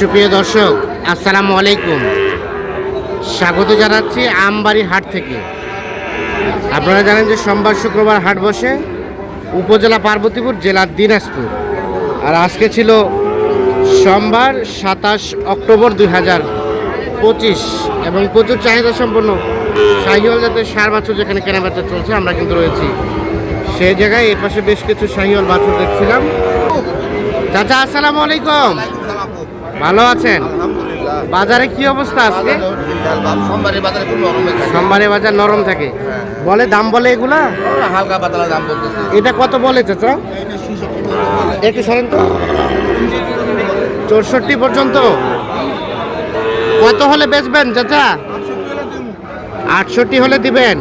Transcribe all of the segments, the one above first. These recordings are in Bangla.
সুপ্রিয় দর্শক, আসসালামু আলাইকুম। স্বাগত জানাচ্ছি আমবাড়ি হাট থেকে। আপনারা জানেন যে সোমবার শুক্রবার হাট বসে উপজেলা পার্বতীপুর, জেলার দিনাজপুর। আর আজকে ছিল সোমবার সাতাশ অক্টোবর দুই হাজার পঁচিশ এবং প্রচুর চাহিদা সম্পন্ন শাহিওয়াল জাতের সার বাছুর যেখানে কেনাবেচা চলছে, আমরা কিন্তু রয়েছি। সেই জায়গায় এর পাশে বেশ কিছু শাহিওয়াল বাছুর দেখছিলাম। চাচা, আসসালামু আলাইকুম। ভালো আছেন? বাজারে কি অবস্থা আজকে? সোমবারের বাজারে নরম হয়ে থাকে। সোমবারে বাজার নরম থাকে। বলে দাম বলে এগুলা? হালকা পাতলা দাম বলতেছে। এটা কত বলে চাচা একটু সরেন তো। চৌষট্টি পর্যন্ত। কত হলে বেচবেন চাচা? আটষট্টি হলে দিবেন।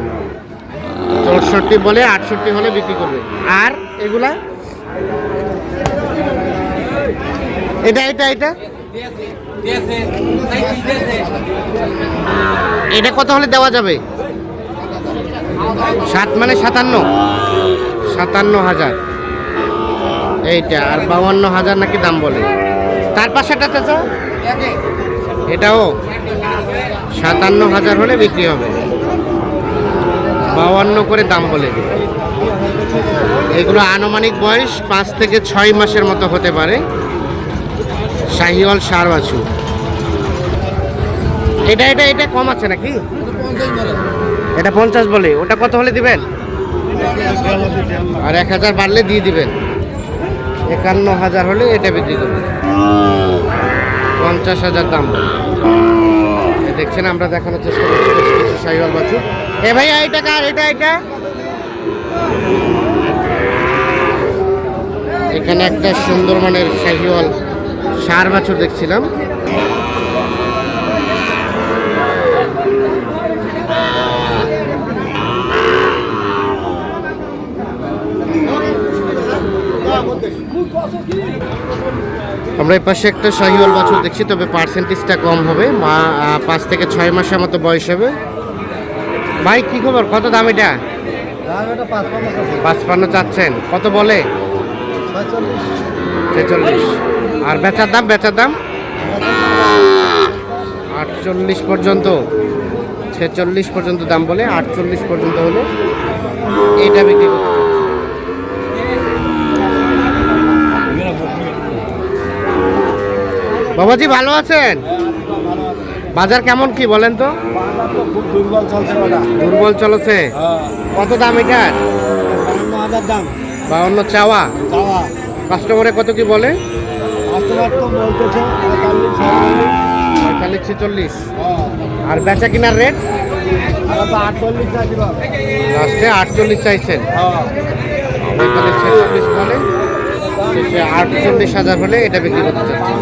চৌষট্টি বলে আটষট্টি হলে বিক্রি করবে। আর এগুলা? এটা এটা এটা? এটা কত হলে দেওয়া যাবে? সাত মানে সাতান্ন। সাতান্ন হাজার। এইটা, আর বাউান্ন হাজার নাকি দাম বলে। তার চাচা এটাও। সাতান্ন হাজার হলে বিক্রি হবে। বাউান্ন করে দাম বলে এগুলো আনুমানিক বয়স পাঁচ থেকে ছয় মাসের মতো হতে পারে। শাহিওয়াল সার বাছু। এটা এটা এটা কম আছে নাকি? এটা পঞ্চাশ বলে, ওটা কত হলে দিবেন? আর এক হাজার বাড়লে দিয়ে দিবেন। একান্ন হাজার হলে এটা বিক্রি করবেন। পঞ্চাশ হাজার দাম। দেখছেন, আমরা দেখানোর চেষ্টা করছি কিছু সাইওয়াল বাছুর এ ভাইয়া এটা কার? এটা এটা এখানে একটা সুন্দর মানের সার বাছুর দেখছিলাম। আমরা এই পাশে একটা শাহিওয়াল বাছুর দেখছি তবে পার্সেন্টেজটা কম হবে। মা পাঁচ থেকে ছয় মাসের মতো বয়স হবে। ভাই কি খবর? কত দাম এটা? পাঁচপান্ন চাচ্ছেন। কত বলে? ছেচল্লিশ। আর বেচার দাম বেচার দাম? আটচল্লিশ পর্যন্ত ছেচল্লিশ পর্যন্ত দাম বলে আটচল্লিশ পর্যন্ত হলো এটা বিক্রি করতে বাবাজি ভালো আছেন? বাজার কেমন কি বলেন তো? দুর্বল চলছে। কত দাম এটার? দাম। বাউন্ন চাওয়া। চাওয়া। কাস্টমারে কত কি বলে? কাস্টমার তো বলতেছে পঁয়তাল্লিশ ছয়চল্লিশ পঁয়তাল্লিশ ছেচল্লিশ। হ্যাঁ। আর বেচা কিনার রেট তো আটচল্লিশ চাইছিল লাস্টে আটচল্লিশ চাইছেন? হ্যাঁ। পঁয়তাল্লিশ ছেচল্লিশ বলে শেষে আটচল্লিশ হাজার হলে এটা বিক্রি করতে চাচ্ছি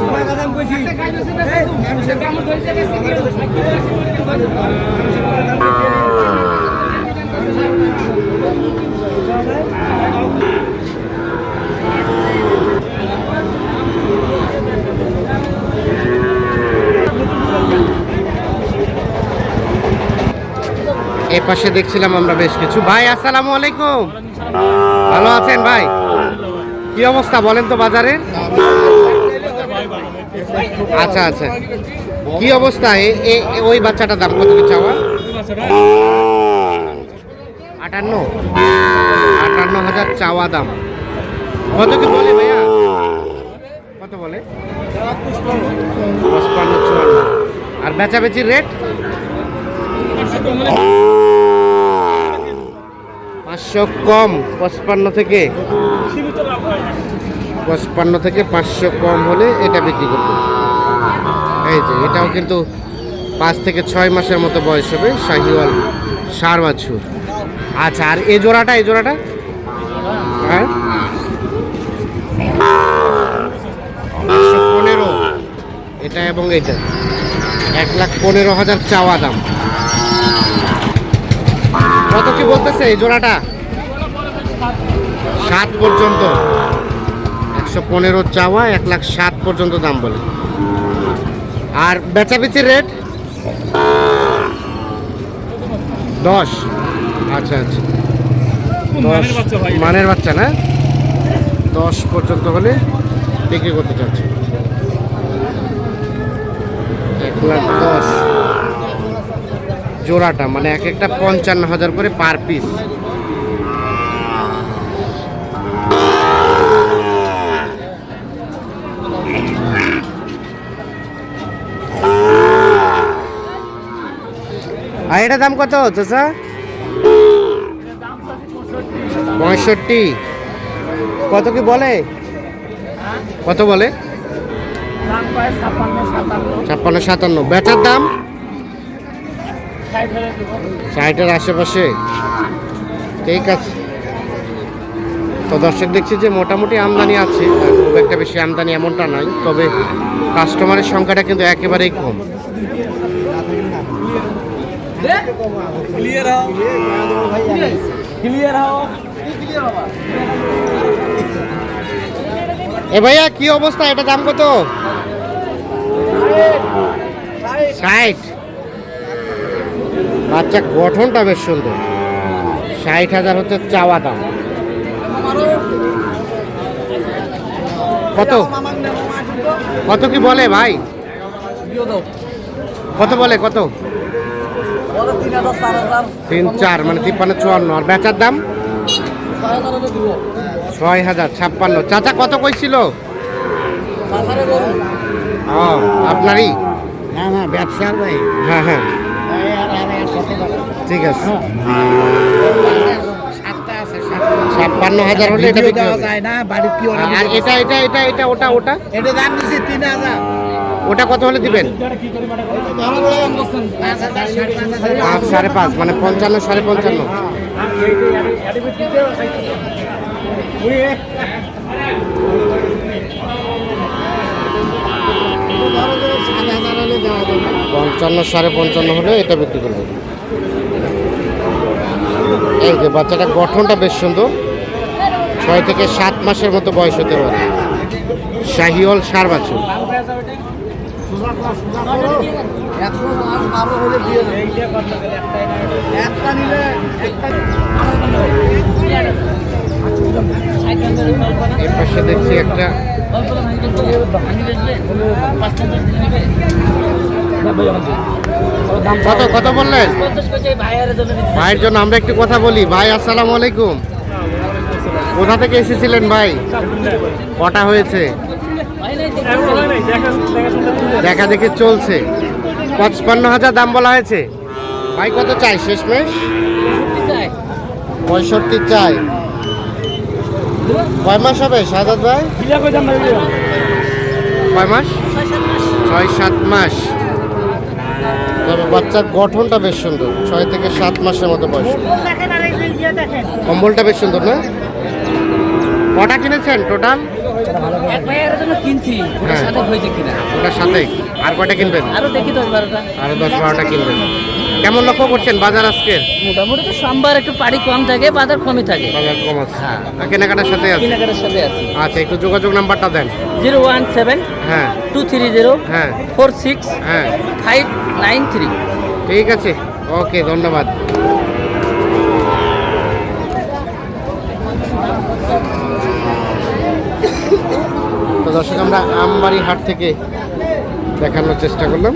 এই পাশে দেখছিলাম আমরা বেশ কিছু। ভাই, আসসালামু আলাইকুম। ভালো আছেন ভাই? কি অবস্থা বলেন তো বাজারে? আচ্ছা আচ্ছা। কি অবস্থা? ওই বাচ্চাটার দাম কত চাওয়া আটান্ন। আটান্ন হাজার চাওয়া দাম। কত কি বলে ভাইয়া? কত বলে? পঁচপান্ন, চুয়ান্ন। আর বেচাবেচির রেট পাঁচশো কম, পঁচপান্ন থেকে। পঁচপান্ন থেকে পাঁচশো কম হলে এটা বিক্রি করব। এই যে, এটাও কিন্তু পাঁচ থেকে ছয় মাসের মতো বয়স হবে, শাহিওয়াল সার বাছুর আচ্ছা আর এই জোড়াটা এই জোড়াটা? হ্যাঁ? পনেরো। এটা এবং এটা এক লাখ পনেরো হাজার চাওয়া দাম। কত কি বলতেছে এই জোড়াটা? সাত পর্যন্ত। একশো পনেরো চাওয়া, এক লাখ সাত পর্যন্ত দাম বলে। আর বেচাবেচির রেট? দশ। আচ্ছা আচ্ছা। মানের বাচ্চা না? দশ পর্যন্ত হলে বিক্রি করতে চাচ্ছি। এক লাখ দশ। জোড়াটা মানে এক একটা পঞ্চান্ন হাজার করে পার পিস আর এটা দাম কত চাচা পঁয়ষট্টি। কত কি বলে? কত বলে? ছাপ্পান্ন সাতান্ন। ব্যাটার দাম? ষাটের আশেপাশে। ঠিক আছে। তো দর্শক দেখছি যে মোটামুটি আমদানি আছে খুব একটা বেশি আমদানি এমনটা নয় তবে কাস্টমারের সংখ্যাটা কিন্তু একেবারেই কম। এ ভাইয়া কি অবস্থা? এটা দাম কত? ষাট। বাচ্চা গঠনটা বেশ সুন্দর। ষাট হাজার হচ্ছে চাওয়া দাম। কত? কত কি বলে ভাই? কত বলে কত? তিন চার মানে তিপ্পান্ন চুয়ান্ন। আর বেচার দাম? ছয় হাজার ছাপ্পান্ন। চাচা কত কইছিল? আপনারই? না না ব্যবসার ভাই। হ্যাঁ হ্যাঁ। ঠিক আছে। সাতটা ছাপ্পান্ন হাজার হলে এটা বিক্রি যায় না বাড়ির কি আর এটা এটা এটা এটা ওটা ওটা? এটা দাম দিছি তিন হাজার। ওটা কত হলে দিবেন? পাঁচ সাড়ে পাঁচ পাঁচ সাড়ে পাঁচ মানে পঞ্চান্ন সাড়ে পঞ্চান্ন। সাত হাজার হলে দেওয়া যাবে। পঞ্চান্ন, সাড়ে পঞ্চান্ন হলে এটা বিক্রি করবে। এই যে বাচ্চাটা গঠনটা বেশ সুন্দর। ছয় থেকে সাত মাসের মতো বয়স হতে পারে। শাহিওল সার বাছুর। দেখছি একটা কত কত বললেন? ভাইয়ের জন্য আমরা একটু কথা বলি। ভাই আসসালামু আলাইকুম। কোথা থেকে এসেছিলেন ভাই? কটা হয়েছে? দেখা দেখে চলছে। পঁচপান্ন হাজার দাম বলা হয়েছে। ভাই কত চাই? শেষমেশ? পঁয়ষট্টি চাই। কয় মাস হবে সাদাত ভাই? কয় মাস? ছয় সাত মাস। তবে বাচ্চার গঠনটা বেশ সুন্দর। ছয় থেকে সাত মাসের মতো বয়স। কম্বলটা বেশ সুন্দর না? কটা কিনেছেন টোটাল? এক ভাইয়ের জন্য কিনছি। ওটার হ্যাঁ। সাথে আর কয়টা কিনবেন? আরও দেখি দশ বারোটা। কিনবেন। কেমন লক্ষ্য করছেন বাজার আজকে মোটামুটি তো সোমবার একটু পাড়ি কম থাকে বাজার কমই থাকে। বাজার কম আছে। আর কেনাকাটার সাথে আছে? কেনাকাটার সাথে আছি। আচ্ছা একটু যোগাযোগ নাম্বারটা দেন। জিরো ওয়ান সেভেন হ্যাঁ। টু থ্রি জিরো হ্যাঁ। ফোর সিক্স হ্যাঁ। Five nine three. ঠিক আছে, ওকে, ধন্যবাদ। তো দর্শক, আমরা আমবাড়ি হাট থেকে দেখানোর চেষ্টা করলাম।